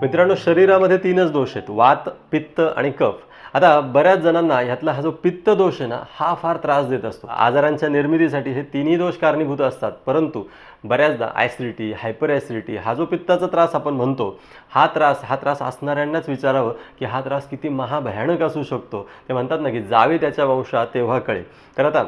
मित्रांनो शरीरामध्ये तीनच दोष आहेत. वात पित्त आणि कफ. आता बऱ्याच जणांना ह्यातला हा जो पित्त दोष आहे ना हा फार त्रास देत असतो. आजारांच्या निर्मितीसाठी हे तिन्ही दोष कारणीभूत असतात. परंतु बऱ्याचदा ॲसिडिटी हायपर ॲसिडिटी हा जो पित्ताचा त्रास आपण म्हणतो हा त्रास हा त्रास असणाऱ्यांनाच विचारावं की हा त्रास किती महाभयानक असू शकतो. ते म्हणतात ना की जावे त्याच्या वंशात तेव्हा कळे तर आता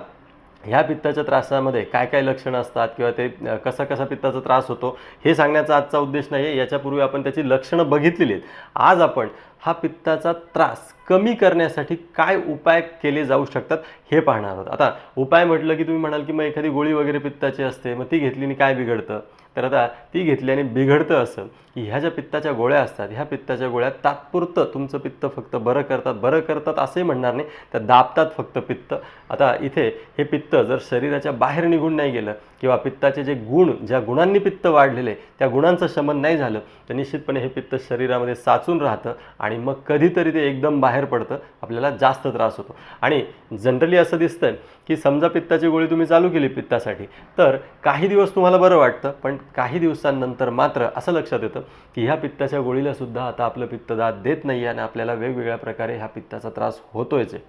ह्या पित्ताच्या त्रासामध्ये काय काय लक्षणं असतात किंवा ते कसा कसा पित्ताचा त्रास होतो हे सांगण्याचा आजचा उद्देश नाही आहे. याच्यापूर्वी आपण त्याची लक्षणं बघितलेली आहेत. आज आपण हा पित्ताचा त्रास कमी करण्यासाठी काय उपाय केले जाऊ शकतात हे पाहणार आहोत. आता उपाय म्हटलं की तुम्ही म्हणाल की मग एखादी गोळी वगैरे पित्ताची असते मग ती घेतली आणि काय बिघडतं? तर आता ती घेतल्याने बिघडतं असं. की ह्या ज्या पित्ताच्या गोळ्या असतात ह्या पित्ताच्या गोळ्या तात्पुरतं तुमचं पित्त फक्त बरं करतात बरं करतात असंही म्हणणार नाही तर दाबतात फक्त पित्त. आता इथे हे पित्त जर शरीराच्या बाहेर निघून नाही गेलं किंवा पित्ताचे जे गुण ज्या गुणांनी पित्त वाढलेले त्या गुणांचं शमन नाही झालं तर निश्चितपणे हे पित्त शरीरामध्ये साचून राहतं आणि मग कधीतरी ते एकदम बाहेर पडतं आपल्याला जास्त त्रास होतो. आणि जनरली असं दिसतं की समजा पित्ताची गोळी तुम्ही चालू केली पित्तासाठी तर काही दिवस तुम्हाला बरं वाटतं पण काही दिवसांनंतर मात्र असं लक्षात येतं की ह्या पित्ताच्या गोळीला सुद्धा आता आपलं पित्त दाद देत नाही आणि आपल्याला वेगवेगळ्या प्रकारे ह्या पित्ताचा त्रास होतोयच आहे.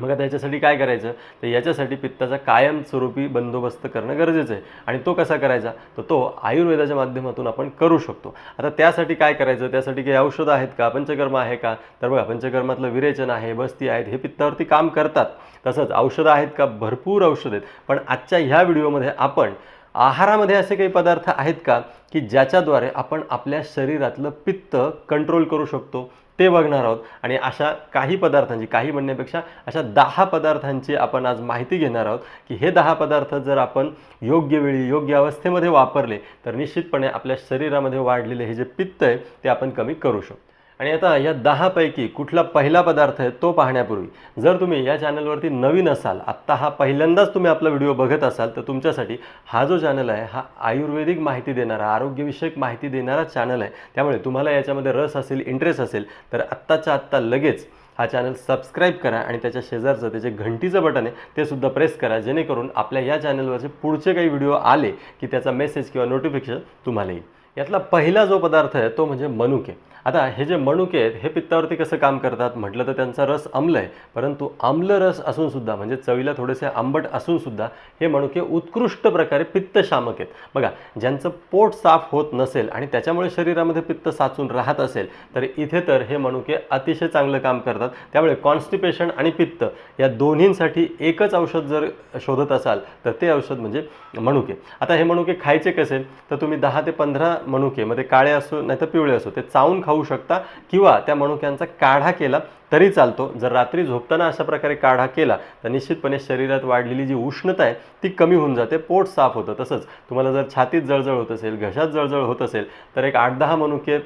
मग आता याच्यासाठी काय करायचं? तर याच्यासाठी पित्ताचा कायमस्वरूपी बंदोबस्त करणं गरजेचं आहे. आणि तो कसा करायचा? तर तो आयुर्वेदाच्या माध्यमातून आपण करू शकतो. आता त्यासाठी काय करायचं? त्यासाठी काही औषधं आहेत का? पंचकर्म आहे का? तर बघा पंचकर्मातलं विरेचन आहे बस्ती आहेत हे पित्तावरती काम करतात. तसंच औषधं आहेत का? भरपूर औषधं आहेत. पण आजच्या ह्या व्हिडिओमध्ये आपण आहारामध्ये असे काही पदार्थ आहेत का? की ज्याच्याद्वारे आपण आपल्या शरीरातलं पित्त कंट्रोल करू शकतो? ते बघणार आहोत. आणि अशा काही पदार्थांची काही म्हणण्यापेक्षा अशा दहा पदार्थांची आपण आज माहिती घेणार आहोत की हे दहा पदार्थ जर आपण योग्य वेळी योग्य अवस्थेमध्ये वापरले तर निश्चितपणे आपल्या शरीरामध्ये वाढलेले हे जे पित्त आहे ते आपण कमी करू शकतो. आणि आता या दहापैकी कुठला पहिला पदार्थ आहे तो पाहण्यापूर्वी जर तुम्ही या चॅनलवरती नवीन असाल आत्ता हा पहिल्यांदाच तुम्ही आपला व्हिडिओ बघत असाल तर तुमच्यासाठी हा जो चॅनल आहे हा आयुर्वेदिक माहिती देणारा आरोग्यविषयक माहिती देणारा चॅनल आहे. त्यामुळे तुम्हाला याच्यामध्ये रस असेल इंटरेस्ट असेल तर आत्ताच्या आत्ता लगेच हा चॅनल सबस्क्राईब करा आणि त्याच्या शेजारचं त्याचे घंटीचं बटन आहे ते सुद्धा प्रेस करा जेणेकरून आपल्या या चॅनलवरचे पुढचे काही व्हिडिओ आले की त्याचा मेसेज किंवा नोटिफिकेशन तुम्हाला येईल. यातला पहिला जो पदार्थ आहे तो म्हणजे मनुके. आता हे जे मनुके आहेत हे पित्तावरती कसं काम करतात? म्हटलं तर त्यांचा रस आम्ल आहे परंतु आम्ल रस असून सुद्धा म्हणजे चवीला थोडेसे आंबट असून सुद्धा हे मनुके उत्कृष्ट प्रकारे पित्तशामक आहेत. बघा ज्यांचं पोट साफ होत नसेल आणि त्याच्यामुळे शरीरामध्ये पित्त साचून राहत असेल तर इथे तर हे मनुके अतिशय चांगलं काम करतात. त्यामुळे कॉन्स्टिपेशन आणि पित्त या दोन्हींसाठी एकच औषध जर शोधत असाल तर ते औषध म्हणजे मनुके आता हे मनुके खायचे कसे? तर तुम्ही दहा ते पंधरा मनुके मध्ये काळे असो नाही तर पिवळे असो ते चावून खाऊ शकता किंवा त्या मनुक्यांचा काढा केला तरी चालतो. जर रात्री झोपताना अशा प्रकारे काढा केला तर निश्चितपणे शरीरात वाढलेली जी उष्णता आहे ती कमी होऊन जाते पोट साफ होतं. तसंच तुम्हाला जर छातीत जळजळ होत असेल घशात जळजळ होत असेल तर एक आठ दहा मनुके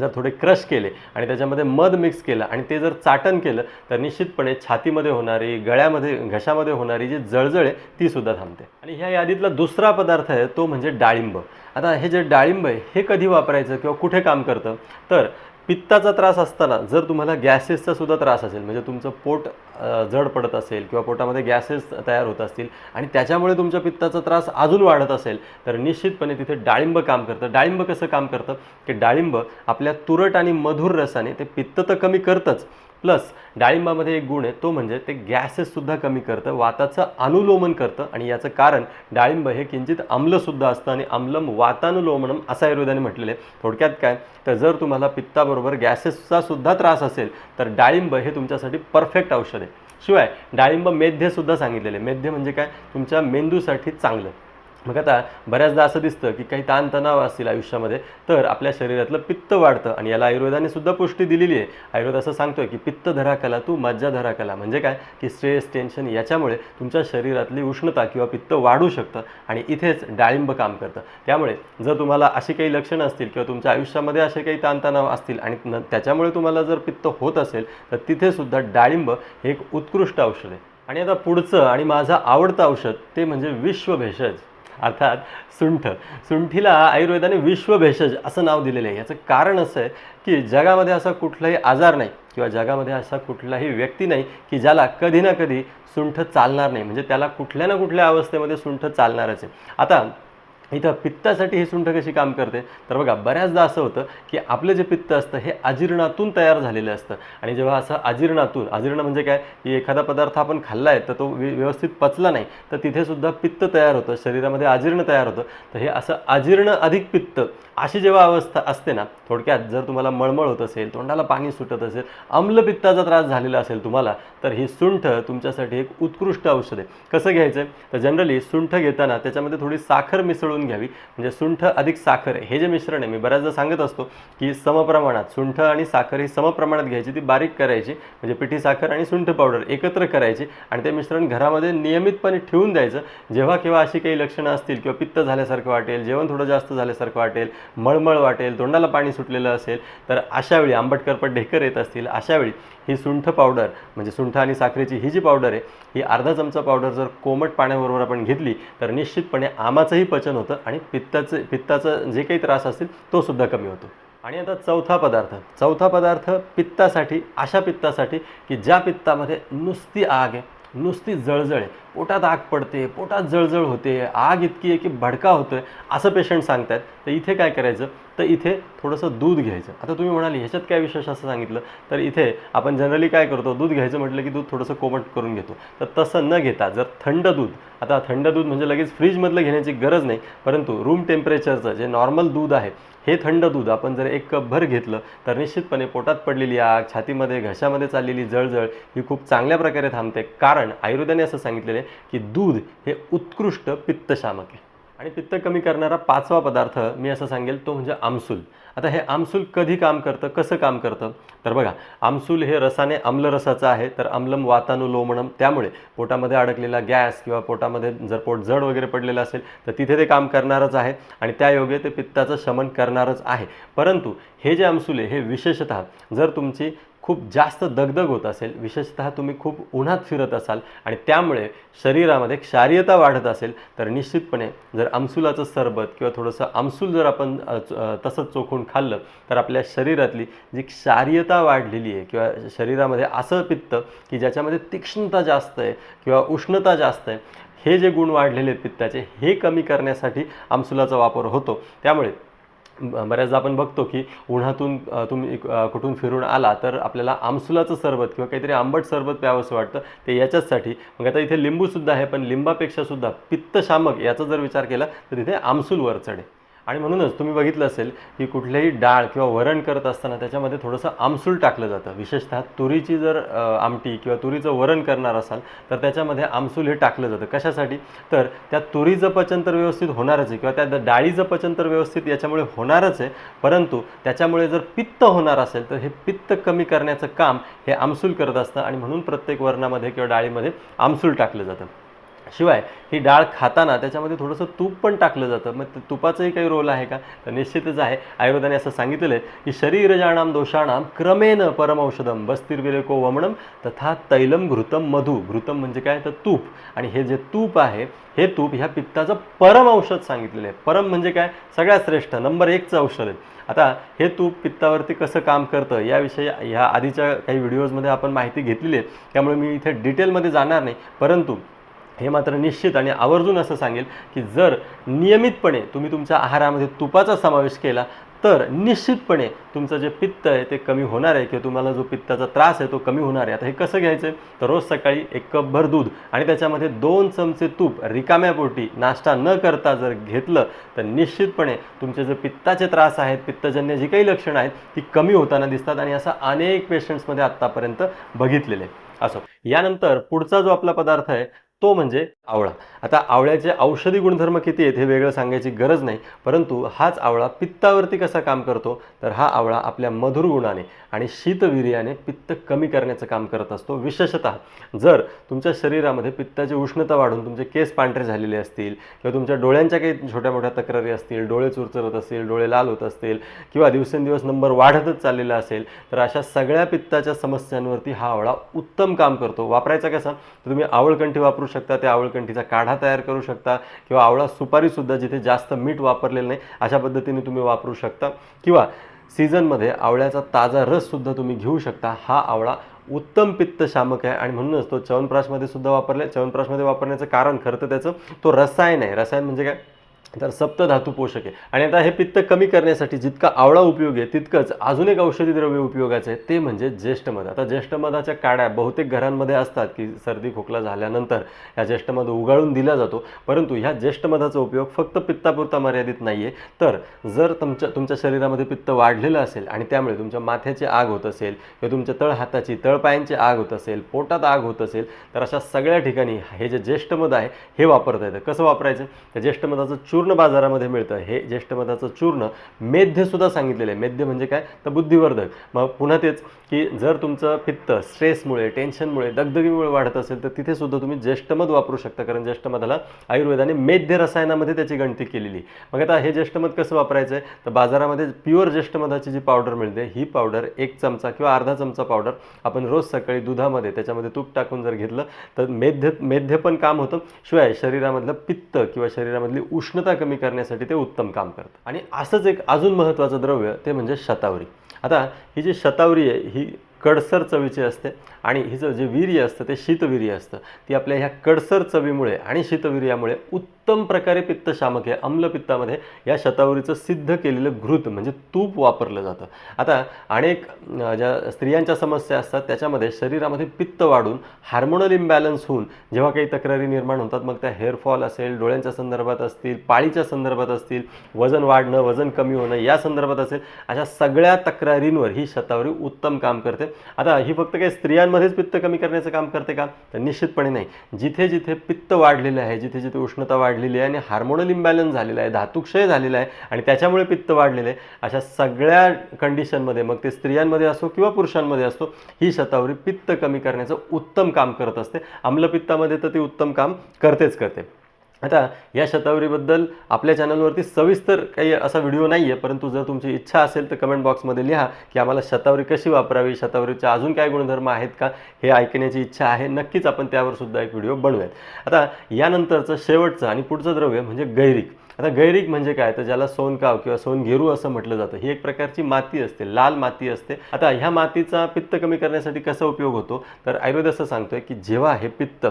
जर थोडे क्रश केले आणि त्याच्यामध्ये मध मिक्स केलं आणि ते जर चाटण केलं तर निश्चितपणे छातीमध्ये होणारी गळ्यामध्ये घशामध्ये होणारी जी जळजळ आहे ती सुद्धा थांबते. आणि ह्या यादीतला दुसरा पदार्थ आहे तो म्हणजे डाळिंब. आता हे जे डाळिंब आहे हे कधी वापरायचं किंवा कुठे काम करतं? तर पित्ताचा त्रास असताना जर तुम्हाला गॅसेसचा सुद्धा त्रास असेल म्हणजे तुमचं पोट जड पडत असेल किंवा पोटामध्ये गॅसेस तयार होत असतील आणि त्याच्यामुळे तुमच्या पित्ताचा त्रास अजून वाढत असेल तर निश्चितपणे तिथे डाळिंब काम करतं. डाळिंब कसं काम करतं? की डाळिंब आपल्या तुरट आणि मधुर रसाने ते पित्त तर कमी करतंच प्लस डाळिंबामध्ये एक गुण आहे तो म्हणजे ते गॅसेससुद्धा कमी करतं वाताचं अनुलोमन करतं आणि याचं कारण डाळिंब हे किंचित आम्लसुद्धा असतं आणि आम्लम वातानुलोमनम असं आयुर्वेदाने म्हटलेलं आहे. थोडक्यात काय? तर जर तुम्हाला पित्ताबरोबर गॅसेसचा सुद्धा त्रास असेल तर डाळिंब हे तुमच्यासाठी परफेक्ट औषध आहे. शिवाय डाळिंब मेध्यसुद्धा सांगितलेले मेध्य म्हणजे काय? तुमच्या मेंदूसाठी चांगलं. मग आता बऱ्याचदा असं दिसतं की काही ताणतणाव असतील आयुष्यामध्ये तर आपल्या शरीरातलं पित्त वाढतं आणि याला आयुर्वेदाने सुद्धा पुष्टी दिलेली आहे. आयुर्वेद असं सांगतोय की पित्त धरा कला तू मज्जा धरा कला. म्हणजे काय? की स्ट्रेस टेन्शन याच्यामुळे तुमच्या शरीरातली उष्णता किंवा पित्त वाढू शकतं आणि इथेच डाळिंब काम करतं. त्यामुळे जर तुम्हाला अशी काही लक्षणं असतील किंवा तुमच्या आयुष्यामध्ये असे काही ताणतणाव असतील आणि न त्याच्यामुळे तुम्हाला जर पित्त होत असेल तर तिथे सुद्धा डाळिंब हे एक उत्कृष्ट औषध आहे. आणि आता पुढचं आणि माझं आवडतं औषध ते म्हणजे विश्वभेषज. अर्थात सुंठ. सुंठीला आयुर्वेदाने विश्वभेषज असं नाव दिलेलं आहे. याचं कारण असं आहे की जगामध्ये असा कुठलाही आजार नाही किंवा जगामध्ये असा कुठलाही व्यक्ती नाही की ज्याला कधी ना कधी सुंठ चालणार नाही. म्हणजे त्याला कुठल्या ना कुठल्या अवस्थेमध्ये सुंठ चालणारच आहे. आता इथं पित्तासाठी ही सुंठ कशी काम करते. तर बघा बऱ्याचदा असं होतं की आपलं जे पित्त असतं हे अजीर्णातून तयार झालेलं असतं. आणि जेव्हा असं अजीर्णातून अजीर्ण म्हणजे काय? की एखादा पदार्थ आपण खाल्ला आहे तर तो व्यवस्थित पचला नाही तर तिथेसुद्धा पित्त तयार होतं शरीरामध्ये अजीर्ण तयार होतं. तर हे असं अजीर्ण अधिक पित्त अशी जेव्हा अवस्था असते ना थोडक्यात जर तुम्हाला मळमळ होत असेल तोंडाला पाणी सुटत असेल आम्लपित्ताचा त्रास झालेला असेल तुम्हाला तर ही सुंठ तुमच्यासाठी एक उत्कृष्ट औषध आहे. कसं घ्यायचं? तर जनरली सुंठ घेताना त्याच्यामध्ये थोडी साखर मिसळून घ्यावी. म्हणजे सुंठ अधिक साखर हे जे मिश्रण आहे मी बऱ्याचदा सांगत असतो की समप्रमाणात सुंठ आणि साखर ही समप्रमाणात घ्यायची ती बारीक करायची. म्हणजे पिठी साखर आणि सुंठ पावडर एकत्र करायची आणि ते मिश्रण घरामध्ये नियमितपणे ठेवून द्यायचं. जेव्हा केव्हा अशी काही लक्षणं असतील किंवा पित्त झाल्यासारखं वाटेल जेवण थोडं जास्त झाल्यासारखं वाटेल मळमळ वाटेल तोंडाला पाणी सुटलेलं असेल तर अशावेळी आंबटकरपट ढेकर येत असतील. अशावेळी ही सुंठ पावडर म्हणजे सुंठ आणि साखरेची ही जी पावडर आहे ही अर्धा चमचा पावडर जर कोमट पाण्याबरोबर आपण घेतली तर निश्चितपणे आमाचंही पचन होतं. आणि पित्ताचं पित्ताचं जे काही त्रास असतील तो सुद्धा कमी होतो. आणि आता चौथा पदार्थ चौथा पदार्थ पित्तासाठी अशा पित्तासाठी की ज्या पित्तामध्ये नुसती आग आहे नुसती जळजळ. आहे पोटात आग पडते पोटात जळजळ होते आग इतकी आहे की भडका होतोय असं पेशंट सांगतायत. तर इथे काय करायचं? तर इथे थोडंसं दूध घ्यायचं. आता तुम्ही म्हणाले ह्याच्यात काय विशेष असं सांगितलं? तर इथे आपण जनरली काय करतो? दूध घ्यायचं म्हटलं की दूध थोडंसं कोमट करून घेतो. तर तसं न घेता जर थंड दूध आता थंड दूध म्हणजे लगेच फ्रीजमधलं घेण्याची गरज नाही परंतु रूम टेम्परेचरचं जे नॉर्मल दूध आहे हे थंड दूध आपण जर एक कपभर घेतलं तर निश्चितपणे पोटात पडलेली आग छातीमध्ये घशामध्ये चाललेली जळजळ ही खूप चांगल्या प्रकारे थांबते. कारण आयुर्वेदाने असं सांगितलेलं आहे की दूध हे उत्कृष्ट पित्तशामक आहे. आणि पित्त कमी करणारा पाचवा पदार्थ मी असं सांगेल तो म्हणजे आमसूल. आता हे आमसूल कधी काम करतं? कसं काम करतं? तर बघा आमसूल हे रसाने आम्लरसाचं आहे तर आम्लम वातानुलोमणम त्यामुळे पोटामध्ये अडकलेला गॅस किंवा पोटामध्ये जर पोट जड वगैरे पडलेलं असेल तर तिथे ते काम करणारच आहे आणि त्या योगे ते पित्ताचं शमन करणारच आहे. परंतु हे जे आमसूल आहे हे विशेषतः जर तुमची खूप जास्त दगदग होत असेल विशेषतः तुम्ही खूप उन्हात फिरत असाल आणि त्यामुळे शरीरामध्ये क्षारीयता वाढत असेल तर निश्चितपणे जर आमसुलाचं सरबत किंवा थोडंसं आमसूल जर आपण तसंच चोखून खाल्लं तर आपल्या शरीरातली जी क्षारीयता वाढलेली आहे किंवा शरीरामध्ये असं पित्त की ज्याच्यामध्ये तीक्ष्णता जास्त आहे किंवा उष्णता जास्त आहे हे जे गुण वाढलेले आहेत पित्ताचे हे कमी करण्यासाठी आमसुलाचा वापर होतो. त्यामुळे बऱ्याचदा आपण बघतो की उन्हातून तुम्ही कुठून फिरून आला तर आपल्याला आमसुलाचं सरबत किंवा काहीतरी आंबट सरबत प्यावंसं वाटतं ते याच्याचसाठी. मग आता इथे लिंबूसुद्धा आहे पण लिंबापेक्षा सुद्धा पित्तशामक याचा जर विचार केला तर तिथे आमसूल वर चढे आणि म्हणूनच तुम्ही बघितलं असेल की कुठल्याही डाळ किंवा वरण करत असताना त्याच्यामध्ये थोडंसं आमसूल टाकलं जातं. विशेषतः तुरीची जर आमटी किंवा तुरीचं वरण करणार असाल तर त्याच्यामध्ये आमसूल हे टाकलं जातं. कशासाठी? तर त्या तुरीचं पचन तर व्यवस्थित होणारच आहे किंवा त्या डाळीचं पचन तर व्यवस्थित याच्यामुळे होणारच आहे परंतु त्याच्यामुळे जर पित्त होणार असेल तर हे पित्त कमी करण्याचं काम हे आमसूल करत असतं आणि म्हणून प्रत्येक वरणामध्ये किंवा डाळीमध्ये आमसूल टाकलं जातं. शिवाय ही डाळ खाताना त्याच्यामध्ये थोडंसं तूप पण टाकलं जातं. मग ते तुपाचंही काही रोल आहे का? तर निश्चितच आहे. आयुर्वेदाने असं सांगितलेलं आहे की शरीरजाणाम दोषाणाम क्रमेण परमौषधम बस्तिर्विरेको वमणम तथा तैलम घृतम मधु. घृतम म्हणजे काय? तर तूप. आणि हे जे तूप आहे हे तूप ह्या पित्ताचं परम औषध सांगितलेलं आहे. परम म्हणजे काय? सगळ्यात श्रेष्ठ नंबर एकचं औषध आहे. आता हे तूप पित्तावरती कसं काम करतं याविषयी ह्या आधीच्या काही व्हिडिओजमध्ये आपण माहिती घेतलेली आहे. त्यामुळे मी इथे डिटेलमध्ये जाणार नाही. परंतु हे मात्र निश्चित आणि आवर्जून असं सांगेल की जर नियमितपणे तुम्ही तुमच्या आहारामध्ये तुपाचा समावेश केला तर निश्चितपणे तुमचं जे पित्त आहे ते कमी होणार आहे किंवा तुम्हाला जो पित्ताचा त्रास आहे तो कमी होणार आहे. आता हे कसं घ्यायचं आहे? तर रोज सकाळी एक कपभर दूध आणि त्याच्यामध्ये दोन चमचे तूप रिकाम्या पोटी नाश्ता न करता जर घेतलं तर निश्चितपणे तुमचे जे पित्ताचे त्रास आहेत पित्तजन्य जी काही लक्षणं आहेत ती कमी होताना दिसतात आणि असं अनेक पेशंट्समध्ये आत्तापर्यंत बघितलेले असो. यानंतर पुढचा जो आपला पदार्थ आहे तो म्हणजे आवळा. आता आवळ्याचे औषधी गुणधर्म किती आहेत हे वेगळं सांगायची गरज नाही परंतु हाच आवळा पित्तावरती कसा काम करतो तर हा आवळा आपल्या मधुर गुणाने आणि शीतवीर्याने पित्त कमी करण्याचं काम करत असतो. विशेषतः जर तुमच्या शरीरामध्ये पित्ताची उष्णता वाढून तुमचे केस पांढरे झालेले असतील किंवा तुमच्या डोळ्यांच्या काही छोट्या मोठ्या तक्रारी असतील डोळे चुरचरत असतील डोळे लाल होत असतील किंवा दिवसेंदिवस नंबर वाढतच चाललेला असेल तर अशा सगळ्या पित्ताच्या समस्यांवरती हा आवळा उत्तम काम करतो. वापरायचा कसा? तर तुम्ही आवळकंठी वापरू शकता ते आवळकंठीचा काढा तयार करू शकता किंवा आवळा सुपारीसुद्धा जिथे जास्त मीठ वापरलेलं नाही अशा पद्धतीने तुम्ही वापरू शकता. किंवा सीझनमध्ये आवळ्याचा ताजा रससुद्धा तुम्ही घेऊ शकता. हा आवळा उत्तम पित्त शामक आहे आणि म्हणूनच तो च्यवनप्राशमध्ये सुद्धा वापरले च्यवनप्राशमध्ये वापरण्याचं कारण खरं तर त्याचं तो रसायन आहे. रसायन म्हणजे काय? तर सप्तधातू पोषक आहे. आणि आता हे पित्त कमी करण्यासाठी जितका आवळा उपयोग आहे तितकंच अजून एक औषधी द्रव्य उपयोगाचं आहे ते म्हणजे ज्येष्ठमध आता ज्येष्ठमधाच्या काड्या बहुतेक घरांमध्ये असतात की सर्दी खोकला झाल्यानंतर या ज्येष्ठमध उगाळून दिला जातो. परंतु ह्या ज्येष्ठमधाचा उपयोग फक्त पित्तापुरता मर्यादित नाही आहे तर जर तुमच्या तुमच्या शरीरामध्ये पित्त वाढलेलं असेल आणि त्यामुळे तुमच्या माथ्याची आग होत असेल किंवा तुमच्या तळहाताची तळपायांची आग होत असेल पोटात आग होत असेल तर अशा सगळ्या ठिकाणी हे जे ज्येष्ठमध आहे हे वापरता येतं. कसं वापरायचं? त्या ज्येष्ठमधाचं चूर्ण बाजारामध्ये मिळतं. हे ज्येष्ठ मधाचं चूर्ण मेध्यसुद्धा सांगितलेलं आहे. मेध्य म्हणजे काय? तर बुद्धिवर्धक. मग पुन्हा तेच की जर तुमचं पित्त स्ट्रेसमुळे टेन्शनमुळे दगदगीमुळे वाढत असेल तर तिथे सुद्धा तुम्ही ज्येष्ठमध वापरू शकता. कारण ज्येष्ठमधाला आयुर्वेदाने मेध्य रसायनामध्ये त्याची गणती केलेली मग आता हे ज्येष्ठमध कसं वापरायचं आहे? तर बाजारामध्ये प्युअर ज्येष्ठमधाची जी पावडर मिळते ही पावडर एक चमचा किंवा अर्धा चमचा पावडर आपण रोज सकाळी दुधामध्ये त्याच्यामध्ये तूप टाकून जर घेतलं तर मेध्य मेध्य पण काम होतं. शिवाय शरीरामधलं पित्त किंवा शरीरामधली उष्णता कमी करण्यासाठी ते उत्तम काम करतं आणि असंच एक अजून महत्त्वाचं द्रव्य ते म्हणजे शतावरी. आता ही जी शतावरी आहे ही कडसर चवीची असते. आणि हिचं जे वीर्य असतं ते शीतवीर्य असतं. ती आपल्या ह्या कडसर चवीमुळे आणि शीतवीर्यामुळे उत्तम प्रकारे पित्तशामक आहे. अम्लपित्तामध्ये या शतावरीचं सिद्ध केलेलं घृत म्हणजे तूप वापरलं जातं. आता अनेक ज्या स्त्रियांच्या समस्या असतात त्याच्यामध्ये शरीरामध्ये पित्त वाढून हार्मोनल इम्बॅलन्स होऊन जेव्हा काही तक्रारी निर्माण होतात मग त्या हेअरफॉल असेल डोळ्यांच्या संदर्भात असतील पाळीच्या संदर्भात असतील वजन वाढणं वजन कमी होणं या संदर्भात असेल अशा सगळ्या तक्रारींवर ही शतावरी उत्तम काम करते. आता ही फक्त काही स्त्रियांमध्येच पित्त कमी करण्याचं काम करते का? तर निश्चितपणे नाही. जिथे जिथे पित्त वाढलेलं आहे जिथे जिथे उष्णता वाढलेली आहे आणि हार्मोनल इम्बॅलन्स झालेला आहे धातुक्षय झालेला आहे आणि त्याच्यामुळे पित्त वाढलेलं आहे अशा सगळ्या कंडिशनमध्ये मग ते स्त्रियांमध्ये असो किंवा पुरुषांमध्ये असतो ही शतावरी पित्त कमी करण्याचं उत्तम काम करत असते. आम्लपित्तामध्ये तर ती उत्तम काम करतेच करते. आता या शतावरीबद्दल आपल्या चॅनलवरती सविस्तर काही असा व्हिडिओ नाही आहे परंतु जर तुमची इच्छा असेल तर कमेंट बॉक्समध्ये लिहा की आम्हाला शतावरी कशी वापरावी शतावरीचे अजून काय गुणधर्म आहेत का हे ऐकण्याची इच्छा आहे. नक्कीच आपण त्यावर सुद्धा एक व्हिडिओ बनवूयात. आता यानंतरचं शेवटचं आणि पुढचं द्रव्य म्हणजे गैरिक. आता गैरिक म्हणजे काय? तर ज्याला सोनकाव किंवा सोनघेरू असं म्हटलं जातं. ही एक प्रकारची माती असते लाल माती असते. आता ह्या मातीचा पित्त कमी करण्यासाठी कसा उपयोग होतो? तर आयुर्वेद असं सांगतोय की जेव्हा हे पित्त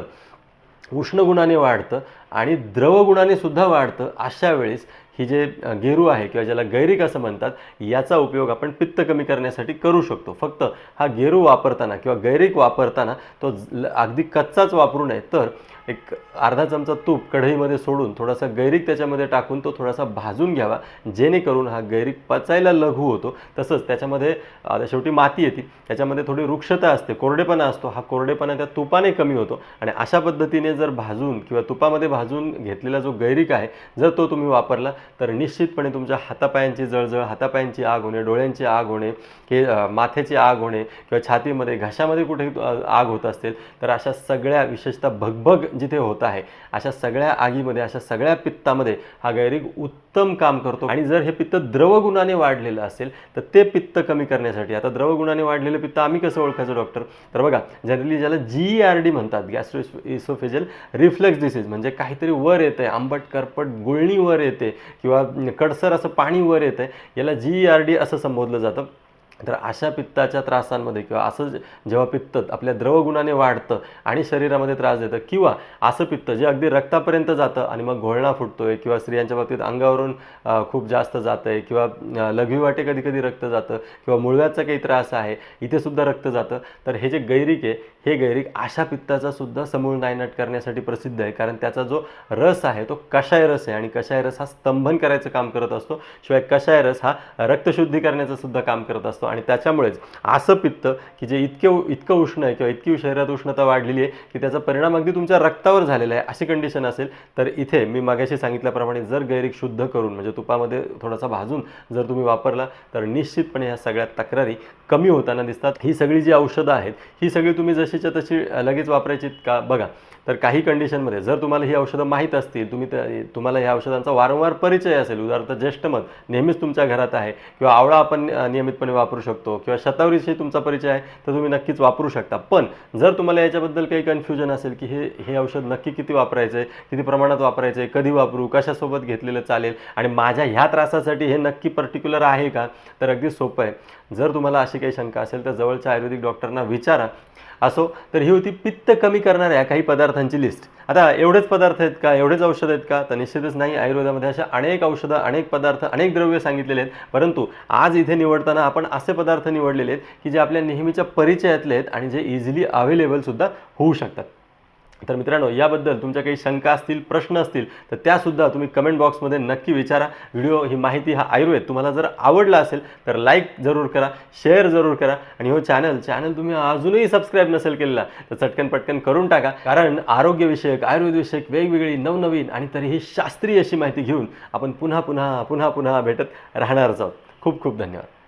उष्णगुणाने वाढतं आणि द्रवगुणाने सुद्धा वाढतं अशा वेळेस ही जे गेरू आहे किंवा ज्याला गैरिक असं म्हणतात याचा उपयोग आपण पित्त कमी करण्यासाठी करू शकतो. फक्त हा गेरू वापरताना किंवा गैरिक वापरताना तो ल- अगदी कच्चाच वापरू नये. तर एक अर्धा चमचा तूप कढईमध्ये सोडून थोडासा गैरिक त्याच्यामध्ये टाकून तो थोडासा भाजून घ्यावा. जेणेकरून हा गैरिक पचायला लघु होतो. तसंच त्याच्यामध्ये शेवटी माती येते. त्याच्यामध्ये थोडी वृक्षता असते. कोरडेपणा असतो. हा कोरडेपणा त्या तुपाने कमी होतो. आणि अशा पद्धतीने जर भाजून किंवा तुपामध्ये भाजून घेतलेला जो गैरिक आहे जर तो तुम्ही वापरला तर निश्चितपणे तुमच्या हातापायांची जळजळ हातापायांची आग होणे डोळ्यांची आग होणे हे माथ्याची आग होणे किंवा छातीमध्ये घशामध्ये कुठे आग होत असतील तर अशा सगळ्या विशेषतः भगभग जिथे होत आहे अशा सगळ्या आगीमध्ये अशा सगळ्या पित्तामध्ये हा गैरिक उत्तम काम करतो. आणि जर हे पित्त द्रवगुणाने वाढलेलं असेल तर ते पित्त कमी करण्यासाठी आता द्रवगुणाने वाढलेलं पित्त आम्ही कसं ओळखायचं डॉक्टर? तर बघा जनरली ज्याला जी आर डी म्हणतात गॅस्ट्रो इसोफेजल रिफ्लेक्स डिसीज म्हणजे काहीतरी वर येते आंबट करपट गुळणी वर येते किंवा कडसर असं पाणी वर येतं याला जी आर डी असं संबोधलं जातं. तर अशा पित्ताच्या त्रासांमध्ये किंवा असं जेव्हा पित्त आपल्या द्रवगुणाने वाढतं आणि शरीरामध्ये त्रास देतं किंवा असं पित्त जे अगदी रक्तापर्यंत जातं आणि मग घोळणा फुटतोय किंवा स्त्रियांच्या बाबतीत अंगावरून खूप जास्त जातं आहे किंवा लघवी लघवीवाटे कधी कधी रक्त जातं किंवा मुळव्याचा काही त्रास आहे इथे सुद्धा रक्त जातं. तर हे जे गैरिक आहे हे गैरिक अशा पित्ताचा सुद्धा समूळ नायनाट करण्यासाठी प्रसिद्ध आहे. कारण त्याचा जो रस आहे तो कषाय रस आहे. आणि कषाय रस हा स्तंभन करायचं काम करत असतो. शिवाय कषाय रस हा रक्तशुद्धी करण्याचं सुद्धा काम करत असतो. आणि त्याच्यामुळेच असं पित्त की जे इतके इतकं उष्ण आहे किंवा इतकी शरीरात उष्णता वाढलेली आहे की त्याचा परिणाम अगदी तुमच्या रक्तावर झालेला आहे अशी कंडिशन असेल तर इथे मी मागाशी सांगितल्याप्रमाणे जर गैरिक शुद्ध करून म्हणजे तुपामध्ये थोडासा भाजून जर तुम्ही वापरला तर निश्चितपणे ह्या सगळ्या तक्रारी कमी होताना दिसतात. ही सगळी जी औषधं आहेत ही सगळी तुम्ही जशीच्या तशी लगेच वापरायची का? बघा तर काही कंडिशनमध्ये जर तुम्हाला ही औषधं माहीत असतील तुम्ही तुम्हाला ह्या औषधांचा वारंवार परिचय असेल उदाहरणार्थ ज्येष्ठमध नेहमीच तुमच्या घरात आहे किंवा आवळा आपण नियमितपणे वापरू शकतो किंवा शतावरीशी तुमचा परिचय आहे तर तुम्ही नक्कीच वापरू शकता. पण जर तुम्हाला याच्याबद्दल काही कन्फ्युजन असेल की हे हे औषध नक्की किती वापरायचं आहे किती प्रमाणात वापरायचं आहे कधी वापरू कशासोबत घेतलेलं चालेल आणि माझ्या ह्या त्रासासाठी हे नक्की पर्टिक्युलर आहे का? तर अगदी सोपं आहे. जर तुम्हाला अशी काही शंका असेल तर जवळच्या आयुर्वेदिक डॉक्टरना विचारा. असो तर ही होती पित्त कमी करणाऱ्या काही पदार्थांची लिस्ट आता एवढेच पदार्थ आहेत का? एवढेच औषध आहेत का? तर निश्चितच नाही. आयुर्वेदामध्ये अशा अनेक औषधं अनेक पदार्थ अनेक द्रव्य सांगितलेले आहेत. परंतु आज इथे निवडताना आपण असे पदार्थ निवडलेले आहेत की जे आपल्या नेहमीच्या परिचयातले आहेत आणि जे इझिली अवेलेबल सुद्धा होऊ शकतात. तर मित्रांनो याबद्दल तुमच्या काही शंका असतील प्रश्न असतील तर त्यासुद्धा तुम्ही कमेंट बॉक्समध्ये नक्की विचारा. व्हिडिओ ही माहिती हा आयुर्वेद. तुम्हाला जर आवडला असेल तर लाईक जरूर करा शेअर जरूर करा. आणि हो चॅनल चॅनल तुम्ही अजूनही सबस्क्राईब नसेल केलेला तर चटकन पटकन करून टाका. कारण आरोग्यविषयक आयुर्वेदविषयक वेगवेगळी नवनवीन आणि तरीही शास्त्रीय अशी माहिती घेऊन आपण पुन्हा पुन्हा पुन्हा पुन्हा भेटत राहणारच आहोत. खूप खूप धन्यवाद.